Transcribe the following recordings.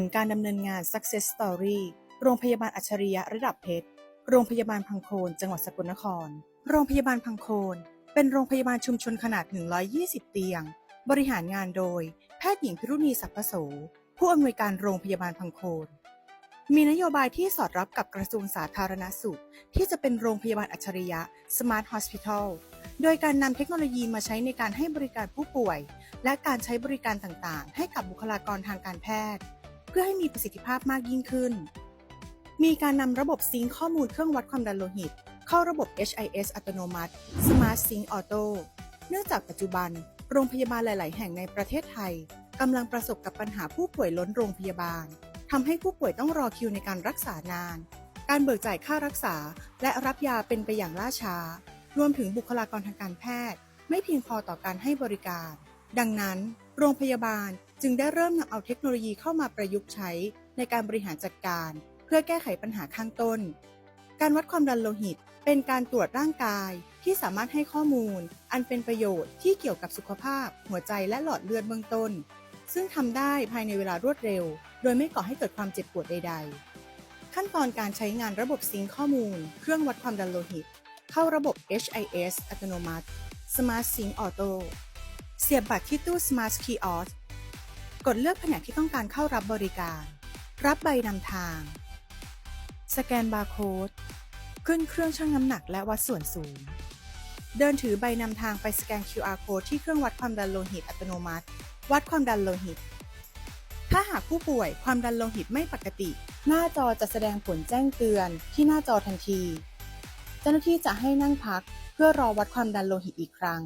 ลการดำเนินงาน Success Story โรงพยาบาลอัจฉริยะระดับเพชร โรงพยาบาลพังโคน จังหวัดสกลนคร โรงพยาบาลพังโคน เป็นโรงพยาบาลชุมชนขนาด 120 เตียง บริหารงานโดย แพทย์หญิงพิรุณีศักดิ์ปโส ผู้อำนวยการโรงพยาบาลพังโคน มีนโยบายที่สอดรับกับกระทรวงสาธารณสุข ที่จะเป็นโรงพยาบาลอัจฉริยะ Smart Hospital โดยการนำเทคโนโลยีมาใช้ในการให้บริการผู้ป่วย และการใช้บริการต่างๆ ให้กับบุคลากรทางการแพทย์ พื่อให้มีประสิทธิภาพมากยิ่งขึ้น มีการนำระบบซิงข้อมูลเครื่องวัดความดันโลหิต เข้าระบบ HIS อัตโนมัติ Smart Sync Auto เนื่องจากปัจจุบัน โรงพยาบาลหลาย ๆ แห่งในประเทศไทยกำลังประสบกับปัญหาผู้ป่วยล้นโรงพยาบาลทำให้ผู้ป่วยต้องรอคิวในการรักษานาน การเบิกจ่ายค่ารักษา และรับยาเป็นไปอย่างล่าช้า รวมถึงบุคลากรทางการแพทย์ ไม่เพียงพอต่อการให้บริการ ดังนั้น โรงพยาบาล จึงได้เริ่มนำเอาเทคโนโลยีเข้ามาประยุกต์ใช้ในการบริหารจัดการ เพื่อแก้ไขปัญหาข้างต้น การวัดความดันโลหิต เป็นการตรวจร่างกายที่สามารถให้ข้อมูล อันเป็นประโยชน์ที่เกี่ยวกับสุขภาพ หัวใจและหลอดเลือดเบื้องต้น ซึ่งทำได้ภายในเวลารวดเร็ว โดยไม่ก่อให้เกิดความเจ็บปวดใด ๆ ขั้นตอนการใช้งานระบบซิงข้อมูล เครื่องวัดความดันโลหิต เข้าระบบ HIS อัตโนมัติ Smart Sync Auto เสียบบัตรที่ตู้ Smart Kiosk กดเลือกแผนกที่ต้องการเข้ารับบริการ รับใบนำทาง สแกนบาร์โค้ด ขึ้นเครื่องชั่งน้ำหนักและวัดส่วนสูง เดินถือใบนำทางไปสแกน QR code ที่เครื่องวัดความดันโลหิตอัตโนมัติ วัดความดันโลหิต ถ้าหากผู้ป่วยความดันโลหิตไม่ปกติ หน้าจอจะแสดงผลแจ้งเตือนที่หน้าจอทันที เจ้าหน้าที่จะให้นั่งพัก เพื่อรอวัดความดันโลหิตอีกครั้ง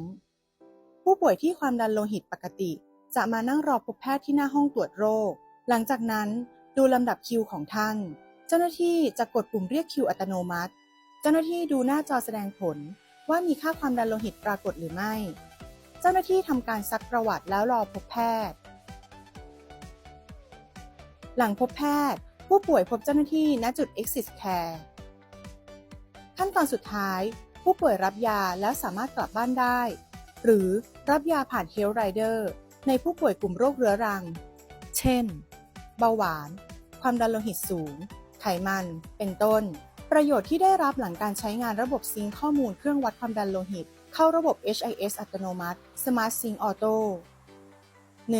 ผู้ป่วยที่ความดันโลหิตปกติ จะมานั่งรอพบแพทย์ที่หน้าห้องตรวจโรค หลังจากนั้นดูลำดับคิวของท่าน เจ้าหน้าที่จะกดปุ่มเรียกคิวอัตโนมัติ เจ้าหน้าที่ดูหน้าจอแสดงผลว่ามีค่าความดันโลหิตปรากฏหรือไม่ เจ้าหน้าที่ทำการซักประวัติแล้วรอพบแพทย์ หลังพบแพทย์ ผู้ป่วยพบเจ้าหน้าที่ณจุด Exit Care ขั้นตอนสุดท้าย ผู้ป่วยรับยาแล้วสามารถกลับบ้านได้ หรือรับยาผ่าน Health Rider ในผู้ป่วยกลุ่มโรคเรื้อรัง เช่น เบาหวาน ความดันโลหิตสูง ไขมัน เป็นต้น ประโยชน์ที่ได้รับหลังการใช้งานระบบซิงข้อมูลเครื่องวัดความดันโลหิต เข้าระบบ HIS อัตโนมัติ Smart Sync Auto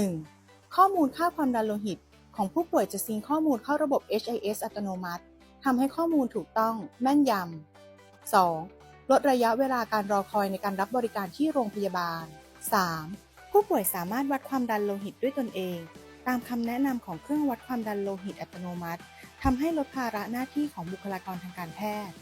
1. ข้อมูลค่าความดันโลหิต ของผู้ป่วยจะซิงข้อมูลเข้าระบบ HIS อัตโนมัติทำให้ข้อมูลถูกต้องแม่นยำ 2. ลดระยะเวลาการรอคอยในการรับบริการที่โรงพยาบาล 3. ผู้ป่วยสามารถวัดความดันโลหิตด้วยตนเอง ตามคำแนะนำของเครื่องวัดความดันโลหิตอัตโนมัติทำให้ลดภาระหน้าที่ของบุคลากรทางการแพทย์